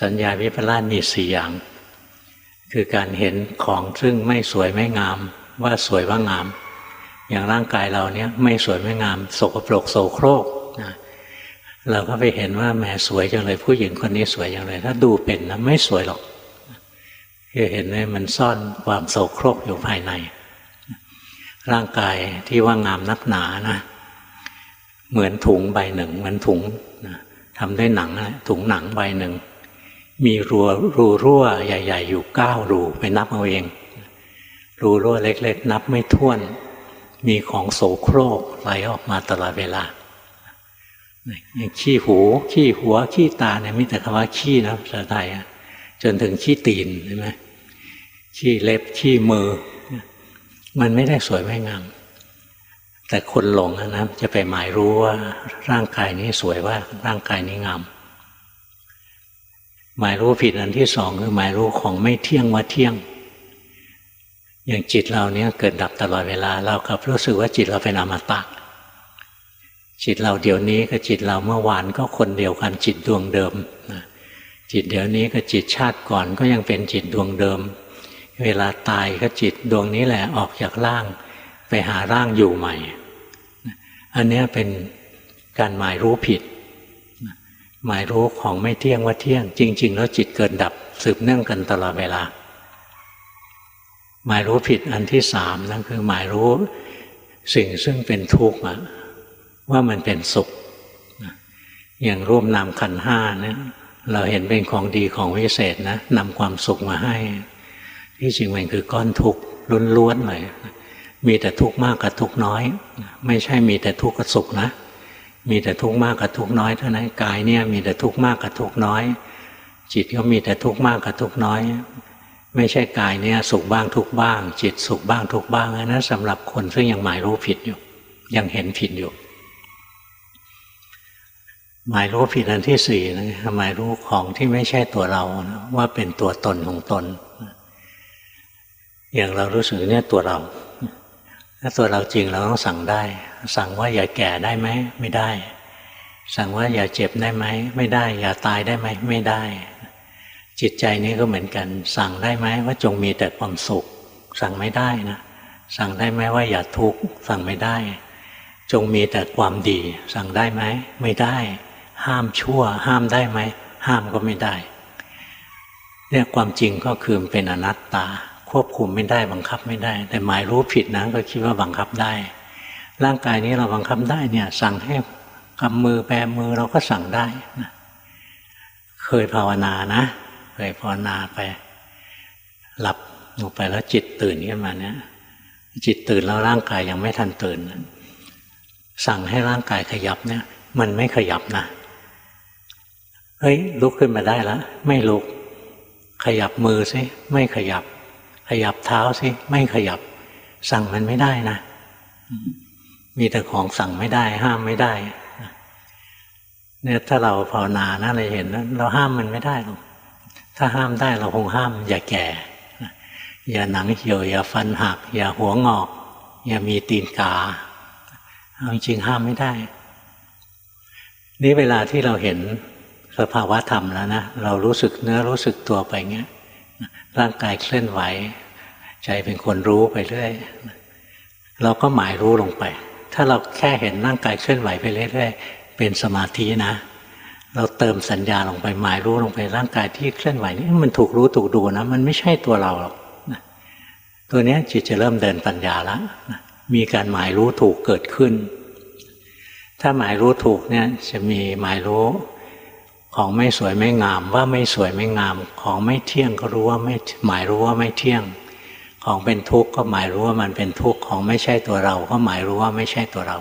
สัญญาวิปลาสมีสี่อย่าง คือการเห็นของซึ่งไม่สวยไม่งาม ว่าสวยว่างาม อย่างร่างกายเราเนี่ยไม่สวยไม่งาม สกปรกโสโครกนะเราก็ไปเห็นว่าแหมสวยจังเลย ผู้หญิงคนนี้สวยจังเลย ถ้าดูเป็นนะไม่สวยหรอกคือเห็นไหมมันซ่อนความโสโครกอยู่ภายใน ร่างกายที่ว่างามนักหนานะ เหมือนถุงใบหนึ่ง เหมือนถุงนะทำด้วยหนังนะถุงหนังใบหนึ่ง มีรูรูรั่วใหญ่ ๆ อยู่เก้ารูไปนับเอาเอง รูรั่วเล็ก ๆ นับไม่ถ้วน มีของโสโครกไหลออกมาตลอดเวลาอย่างขี้หู ขี้หัว ขี้ตาเนี่ยมีแต่คำว่าขี้นะภาษาไทยจนถึงขี้ตีนใช่ไหมขี้เล็บขี้มือ มันไม่ได้สวยไม่งาม แต่คนหลงนะจะไปหมายรู้ว่าร่างกายนี้สวยว่าร่างกายนี้งาม หมายรู้ผิดอันที่สองคือหมายรู้ของไม่เที่ยงว่าเที่ยง อย่างจิตเราเนี้ยเกิดดับตลอดเวลา เรากับรู้สึกว่าจิตเราเป็นอมตะจิตเราเดี๋ยวนี้กับจิตเราเมื่อวานก็คนเดียวกันจิตดวงเดิมจิตเดี๋ยวนี้กับจิตชาติก่อนก็ยังเป็นจิตดวงเดิม เวลาตายก็จิตดวงนี้แหละออกจากร่าง ไปหาร่างอยู่ใหม่ อันนี้เป็นการหมายรู้ผิด หมายรู้ของไม่เที่ยงว่าเที่ยง จริง ๆ แล้วจิตเกิดดับสืบเนื่องกันตลอดเวลา หมายรู้ผิดอันที่สามนั่นคือหมายรู้สิ่งซึ่งเป็นทุกข์ว่ามันเป็นสุข อย่างรูปนามขันห้าเนี่ยเราเห็นเป็นของดีของวิเศษนะนำความสุขมาให้ ที่จริงมันคือก้อนทุกข์ล้วนๆเลยมีแต่ทุกข์มากกับทุกข์น้อย ไม่ใช่มีแต่ทุกข์กับสุขนะ มีแต่ทุกข์มากกับทุกข์น้อยเท่านั้นกายเนี่ยมีแต่ทุกข์มากกับทุกข์น้อย จิตก็มีแต่ทุกข์มากกับทุกข์น้อย ไม่ใช่กายเนี่ยสุขบ้างทุกบ้าง จิตสุขบ้างทุกบ้างนั้นสำหรับคนซึ่งยังหมายรู้ผิดอยู่ ยังเห็นผิดอยู่ หมายรู้ผิดอันที่สี่นะหมายรู้ของที่ไม่ใช่ตัวเรานะว่าเป็นตัวตนของตน อย่างเรารู้สึกเนี่ยตัวเรา ถ้าตัวเราจริงเราต้องสั่งได้ สั่งว่าอย่าแก่ได้ไหมไม่ได้ สั่งว่าอย่าเจ็บได้ไหมไม่ได้ อย่าตายได้ไหมไม่ได้ จิตใจนี้ก็เหมือนกัน สั่งได้ไหมว่าจงมีแต่ความสุข สั่งไม่ได้นะสั่งได้ไหมว่าอย่าทุกข์สั่งไม่ได้ จงมีแต่ความดี สั่งได้ไหมไม่ได้ ห้ามชั่ว ห้ามได้ไหมห้ามก็ไม่ได้เนี่ยความจริงก็คือเป็นอนัตตา ควบคุมไม่ได้บังคับไม่ได้ แต่หมายรู้ผิดนะก็คิดว่าบังคับได้ ร่างกายนี้เราบังคับได้เนี่ย สั่งให้กำมือแปรมือเราก็สั่งได้นะเคยภาวนานะเคยภาวนาไป หลับลงไปแล้วจิตตื่นขึ้นมาเนี่ย จิตตื่นแล้วร่างกายยังไม่ทันตื่น สั่งให้ร่างกายขยับเนี่ย มันไม่ขยับนะเฮ้ยลุกขึ้นมาได้แล้วไม่ลุก ขยับมือสิไม่ขยับ ยับเท้าสิไม่ขยับ สั่งมันไม่ได้นะ มีแต่ของสั่งไม่ได้ ห้ามไม่ได้เนี่ยถ้าเราภาวนานะเราเห็นนะเราห้ามมันไม่ได้หรอกถ้าห้ามได้เราคงห้าม อย่าแก่อย่าหนังเหี่ยวอย่าฟันหัก อย่าหัวงอก อย่ามีตีนกาเอาจริงห้ามไม่ได้ นี่เวลาที่เราเห็นสภาวะธรรมแล้วนะเรารู้สึกเนื้อรู้สึกตัวไปเงี้ย ร่างกายเคลื่อนไหว ใจเป็นคนรู้ไปเรื่อย เราก็หมายรู้ลงไป ถ้าเราแค่เห็นร่างกายเคลื่อนไหวไปเรื่อยๆ เป็นสมาธินะ เราเติมสัญญาลงไปหมายรู้ลงไปร่างกายที่เคลื่อนไหวนี่มันถูกรู้ถูกดูนะ มันไม่ใช่ตัวเราหรอกตัวนี้จิตจะเริ่มเดินปัญญาแล้วมีการหมายรู้ถูกเกิดขึ้น ถ้าหมายรู้ถูกเนี่ยจะมีหมายรู้ ของไม่สวยไม่งาม ว่าไม่สวยไม่งาม ของไม่เที่ยงก็รู้ว่าไม่หมายรู้ว่าไม่เที่ยง ของเป็นทุกข์ก็หมายรู้ว่ามันเป็นทุกข์ของไม่ใช่ตัวเรา ก็หมายรู้ว่าไม่ใช่ตัวเรา